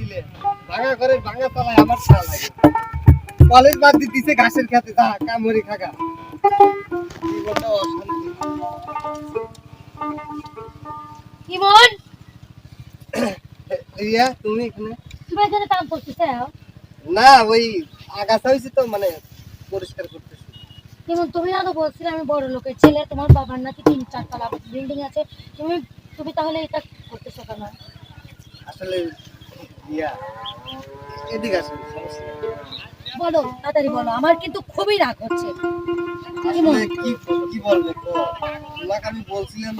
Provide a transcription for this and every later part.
দিলে। ভাঙা করে ভাঙা তলায় আমার লাগে। কলেজ বাদ দিয়ে দিছে ঘাসের খেতে। যা কামড়ি খাগা জীবনটা অশান্তি। ইমন! রিয়া তুমি এখানে? তুমি এখানে কাম করতেছ? না ওই আগাছা তো মানে পরিষ্কার করতেছি। তুমি না তো বলছিলে আমি বড় লোকের ছেলে তোমার বাবার নাকি তিন চারতলা বিল্ডিং আছে। তুমি তুমি তাহলে এটা করতেছো কেন? আসলে এদিকে আসেন বলো তাড়াতাড়ি বলো আমার কিন্তু খুবই রাগ হচ্ছে। কি কি বলব তোমাকে আমি বলছিলাম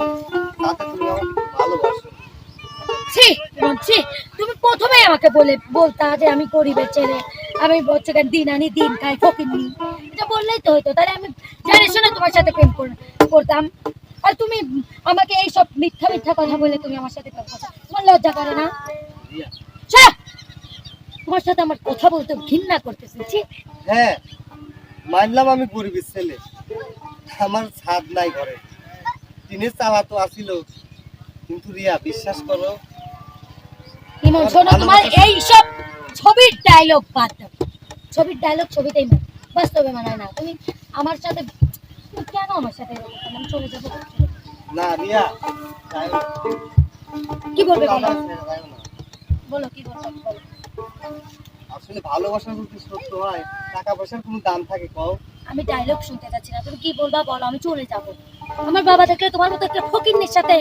তাতে তুমি আমাকে ভালোবাসো। ছি ইমন তুমি প্রথমেই আমাকে বলে বলতা যে আমি গরিবের ছেলে। আমি হচ্ছে দিন আনি দিন খাই ফকিনি এটা বললেই তো হতো তাহলে আমি জেনে শুনে তোমার সাথে প্রেম কর- করতাম। আর তুমি আমাকে এই সব মিথ্যা মিথ্যা কথা বলে তুমি আমার সাথে প্রেম করছ তোমার লজ্জা করে না! তোমার সাথে আমার কথা বলতে ঘৃণা করতেছি হ্যাঁ মানলাম আমি গরিবের ছেলে। আমার ছাদ নাই ঘরে। টিনের চালা তো আসিল কিন্তু রিয়া বিশ্বাস করো ইমন শোনো তোমার এই সব ছবির ডায়লগ বাদ ছবির ডায়লগ ছবিতেই মানে বাস্তবে মানায় না। তুমি আমার সাথে কেন আমার সাথে আমি চলে যাব। না রিয়া কি বলবে বলো আমার ছেড়ে যাইও না। বলো কি বলবে আসলে ভালোবাসা যদি সত্য হয় টাকা পয়সার কোনো দাম থাকে কও? আমি ডায়লগ শুনতে যাচ্ছি না তুমি কি বলবা বলো আমি চলে যাব। আমার বাবা দেখলে তোমার মতো একটা ফকিন্নির সাথে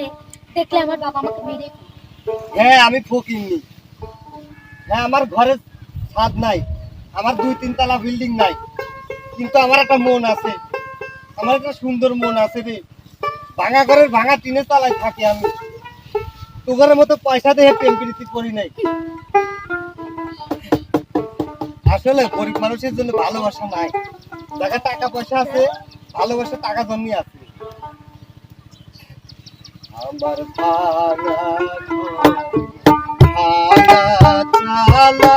দেখলে আমার বাবা আমাকে মেরে হ্যাঁ আমি ফকিরনি হ্যাঁ আমার ঘরে ছাদ নাই আমার দুই তিন তলা বিল্ডিং নাই কিন্তু আমার একটা মন আছে আমার একটা সুন্দর মন আছে রে। ভাঙা ঘরের ভাঙা টিনের তলায় থাকি আমি। তোদের মতো পয়সা দিয়ে প্রেম প্রীতি করি নাই। আসলে গরিব মানুষের জন্য ভালোবাসা নাই। দেখা টাকা পয়সা আছে ভালোবাসা টাকা জন্যই আছে। আমার পাড়া ভাঙা চালা,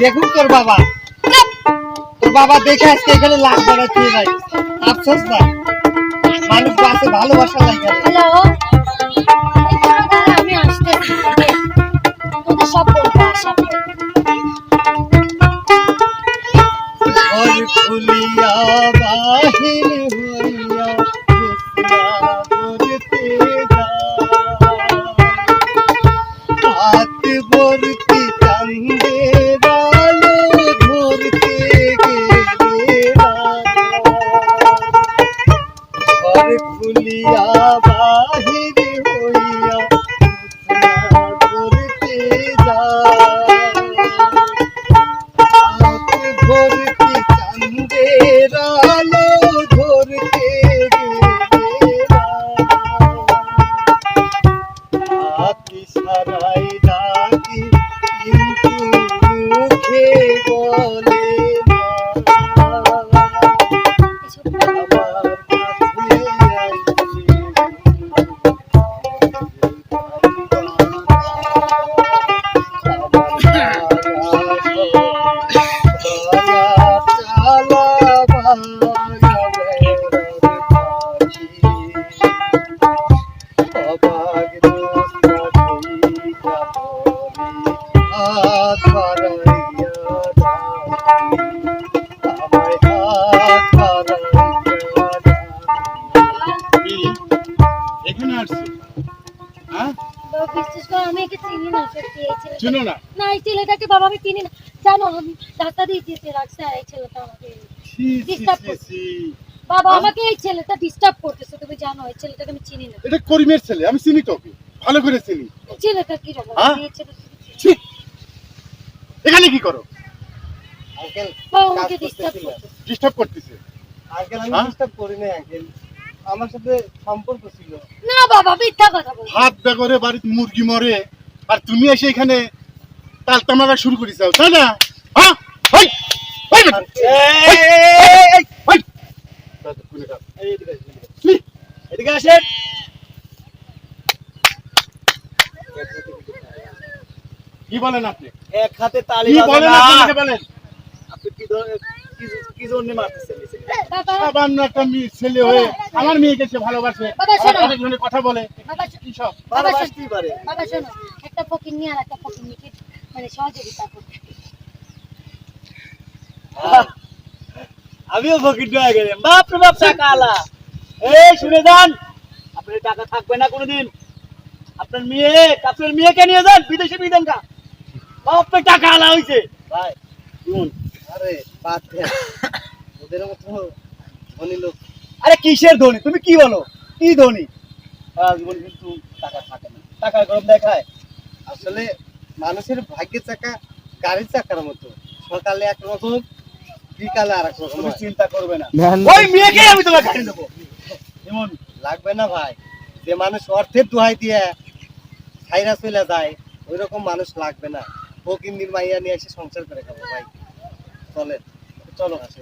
দেখুন তোর বাবা। তোর বাবা দেখে আজকে এখানে লাখ খেয়ে নাই আফসোস না। মানুষ বাসে ভালোবাসা লাগে না। হ্যালো। আমি আসতেছি তোদের সব বলব আশা করি। বাহির ঘর খুলিয়া রাখছে আর এই ছেলেটা আমাকে ছি, ছি, Disturb ছি, করছে। বাবা? আমাকে এই ছেলেটা ডিস্টার্ব করতেছে তুমি জানো এই ছেলেটাকে আমি চিনি না। এটা করিমের ছেলে আমি চিনি তোকে ভালো করে চিনি। ছেলেটা কি রকম? এই ছেলেটা কি চিনি? ছি! এখানে কি করো? আঙ্কেল আমাকে ডিস্টার্ব করতেছে। ডিস্টার্ব করতেছে? আঙ্কেল আমি? ডিস্টার্ব করি নাই আঙ্কেল। আমার সাথে সম্পর্ক ছিল। না বাবা মিথ্যা কথা বল। হাত বেগরে বাড়িতে মুরগি মরে আর তুমি এসে এখানে তাল তামারা শুরু করেছ। তাই না? হ্যাঁ? এদিকে আসেন, এদিকে আসেন। ছি! এদিকে আসেন কি বলেন আপনি? এক হাতে তালি কি বলেন আপনি বলেন? আপনি কি কি- জন্য মারতেছেন বাবা। সামান্য একটা মেয়ে ছেলে হয়ে আমার মেয়েকে সে ভালোবাসে। বাবা, অনেক জনের কথা বলে। কি সব? ভালোবাসতেই পারে। বাবা শোনো। একটা ফকির নিয়ে আর একটা ফকির নিয়ে মানে সহযোগিতা করতে আমিও ফকির হয়ে গেলাম। বাপ রে বাপ টাকা আলা এই শুনে যান। আপনার টাকা থাকবে না কোনোদিন। আপনার মেয়ে আপনার মেয়েকে নিয়ে যান বিদেশে বিদেন কা বাপ রে টাকা আলা হইছে। ভাই শুন আরে বাদ ওদের মতো ধনী লোক। আরে কিসের ধনী? তুমি কি বলো? কি ধনী? জীবন কিন্তু টাকা থাকে না। টাকার গরম দেখায়। আসলে মানুষের ভাগ্যের চাকা গাড়ির চাকার মতো। সকালে একরকম বিকালে আর এক রকম চিন্তা করবে না। ওই মেয়েকে আমি তোমার গাড়ি দেবো। যেমন লাগবে না ভাই যে মানুষ অর্থের দোহাই দিয়ে খাইরা চলে যায় ওই রকম মানুষ লাগবে না। ও কিন্দির মাইয়া নিয়ে এসে সংসার করে খাব ভাই। চলেন চলো আসে